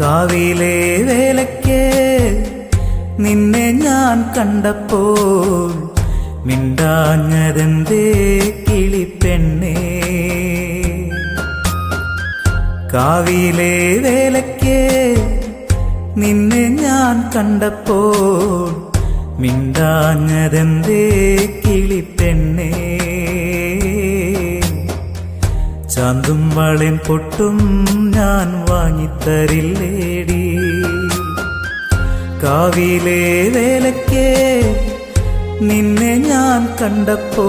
കാവിലെ വേലയ്ക്ക് നിന്നെ ഞാൻ കണ്ടപ്പോൾ മിണ്ടാഞ്ഞതെന്തേ കിളിപ്പെണ്ണേ കാവിലെ വേലയ്ക്ക് നിന്നെ ഞാൻ കണ്ടപ്പോൾ മിണ്ടാഞ്ഞതെന്തേ കിളിപ്പെണ്ണേ ചാന്തും വളൻ പൊട്ടും ഞാൻ വാങ്ങിത്തരില്ലേടി. കാവിലെ വേലയ്ക്ക് നിന്നെ ഞാൻ കണ്ടപ്പോ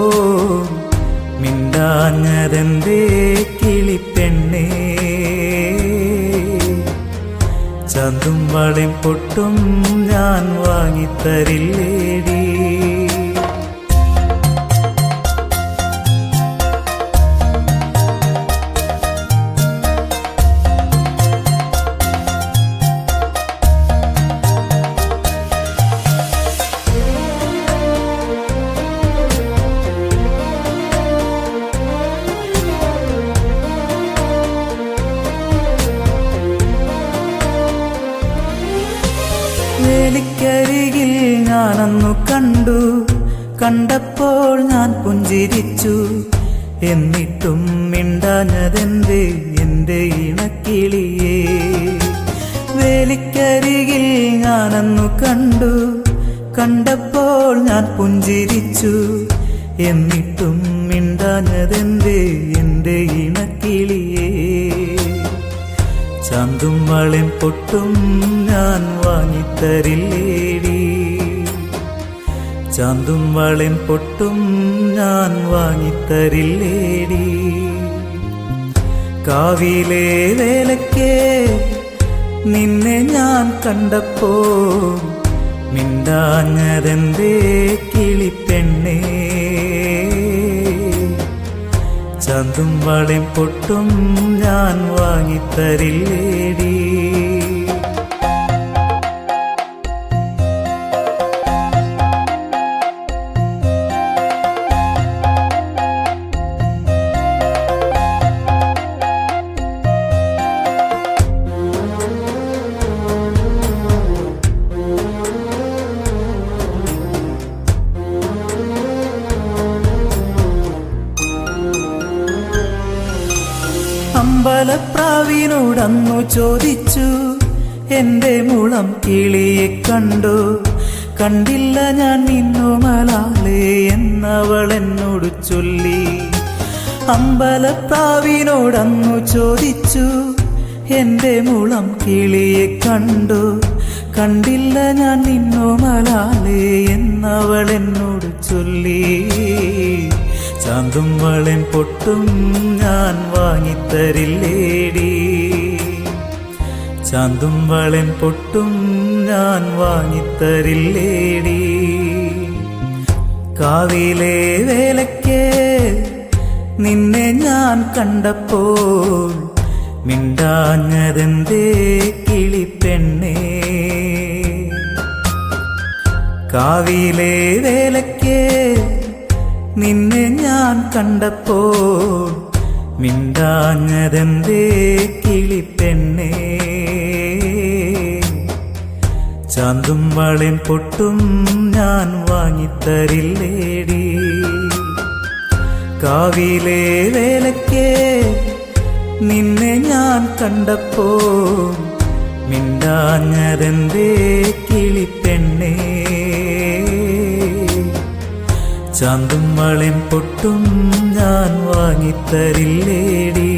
മിണ്ടാഞ്ഞതെന്തേ കിളിപ്പെണ്ണേ? ചന്തും വളയും പൊട്ടും ഞാൻ വാങ്ങിത്തരില്ലേടി വേലിക്കരികിൽ ഞാനന്നു കണ്ടു. കണ്ടപ്പോൾ ഞാൻ പുഞ്ചിരിച്ചു. എന്നിട്ടും മിണ്ടാഞ്ഞതെന്ത്? എന്റെ ഇണക്കിളിയേ വേലിക്കരികിൽ ഞാനന്നു കണ്ടു. കണ്ടപ്പോൾ ഞാൻ പുഞ്ചിരിച്ചു. എന്നിട്ടും മിണ്ടാഞ്ഞതെന്ത്? എന്റെ ഇണക്കിളിയേ ചാന്തും വളൻ പൊട്ടും ഞാൻ വാങ്ങിത്തരില്ലേടി. ചന്തും വളൻ പൊട്ടും ഞാൻ വാങ്ങിത്തരില്ലേടി. കാവിലെ വേലയ്ക്ക് നിന്നെ ഞാൻ കണ്ടപ്പോ മിണ്ടാഞ്ഞതെന്തേ കിളിപ്പെണ്ണേ. ചന്തും വളയും പൊട്ടും ഞാൻ വാങ്ങിത്തരില്ലേടി. അമ്പലപ്രാവിനോടന്നു ചോദിച്ചു എന്റെ മുളം കിളിയെ കണ്ടു. കണ്ടില്ല ഞാൻ നിന്നു മലാലേ എന്നവൾ എന്നോട് ചൊല്ലി. അമ്പലപ്രാവിനോടന്നു ചോദിച്ചു എന്റെ മുളം കിളിയെ കണ്ടു. കണ്ടില്ല ഞാൻ നിന്നു മലാലേ എന്നവൾ എന്നോട് ചൊല്ലി. ചാന്തും വളൻ പൊട്ടും ഞാൻ വാങ്ങിത്തരില്ലേടി. ചാന്തും വളൻ പൊട്ടും ഞാൻ വാങ്ങിത്തരില്ലേടി. കാവിലെ വേലയ്ക്ക് നിന്നെ ഞാൻ കണ്ടപ്പോൾ മിണ്ടാഞ്ഞതെന്തേ കിളിപ്പെണ്ണേ കാവിലെ വേലയ്ക്ക് നിന്നെ ഞാൻ കണ്ടപ്പോൾ മിണ്ടാഞ്ഞതെന്തേ കിളിപ്പെണ്ണേ. ചാന്തും വളൻ പൊട്ടും ഞാൻ വാങ്ങിത്തരില്ലേടി. കാവിലെ വേലയ്ക്ക് നിന്നെ ഞാൻ കണ്ടപ്പോൾ മിണ്ടാഞ്ഞതെന്തേ കിളിപ്പെണ്ണേ. ചാന്തും മളിൻ പൊട്ടും ഞാൻ വാങ്ങിത്തരില്ലേടി.